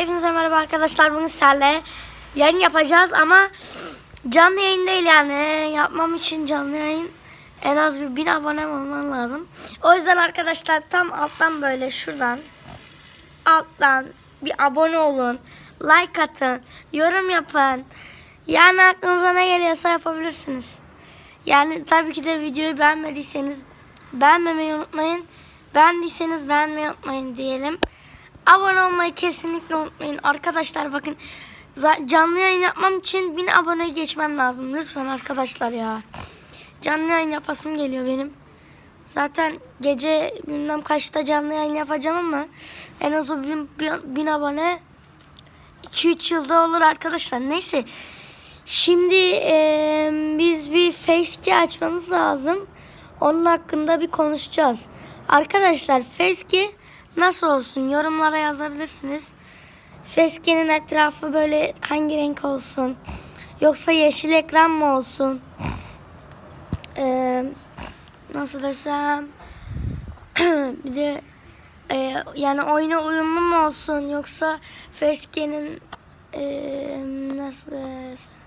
Hepinize merhaba arkadaşlar. Bugün sizlerle yayın yapacağız ama canlı yayın değil yani. Yapmam için canlı yayın en az bir bin abone olman lazım. O yüzden arkadaşlar tam alttan böyle şuradan alttan bir abone olun. Like atın. Yorum yapın. Yani aklınıza ne geliyorsa yapabilirsiniz. Yani tabii ki de videoyu beğenmediyseniz beğenmemeyi unutmayın. Beğendiyseniz beğenmeyi unutmayın diyelim. Abone olmayı kesinlikle unutmayın. Arkadaşlar bakın canlı yayın yapmam için 1000 abone geçmem lazım. Lütfen arkadaşlar ya. Canlı yayın yapasım geliyor benim. Zaten gece bilmem kaçta canlı yayın yapacağım ama en az o 1000 bin abone 2-3 yılda olur arkadaşlar. Neyse. Şimdi eee, biz bir facekey açmamız lazım. Onun hakkında bir konuşacağız. Arkadaşlar facekey nasıl olsun yorumlara yazabilirsiniz. Facekey'nin etrafı böyle hangi renk olsun? Yoksa yeşil ekran mı olsun? Eee, nasıl desem? bir de e, yani oyuna uyumlu mu olsun yoksa Feske'nin e, nasıl desem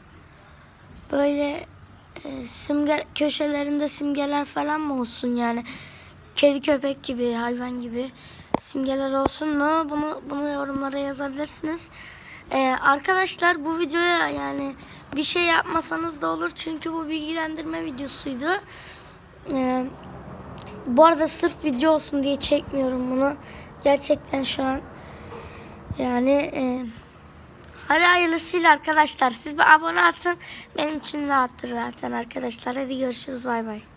böyle e, simge köşelerinde simgeler falan mı olsun yani kedi köpek gibi hayvan gibi simgeler olsun mu bunu bunu yorumlara yazabilirsiniz. E, arkadaşlar bu videoya yani bir şey yapmasanız da olur çünkü bu bilgilendirme videosuydu. E, bu arada sırf video olsun diye çekmiyorum bunu. Gerçekten şu an yani e, hadi hayırlısıyla arkadaşlar. Siz bir abone atın. Benim için rahattır zaten arkadaşlar. Hadi görüşürüz. Bay bay.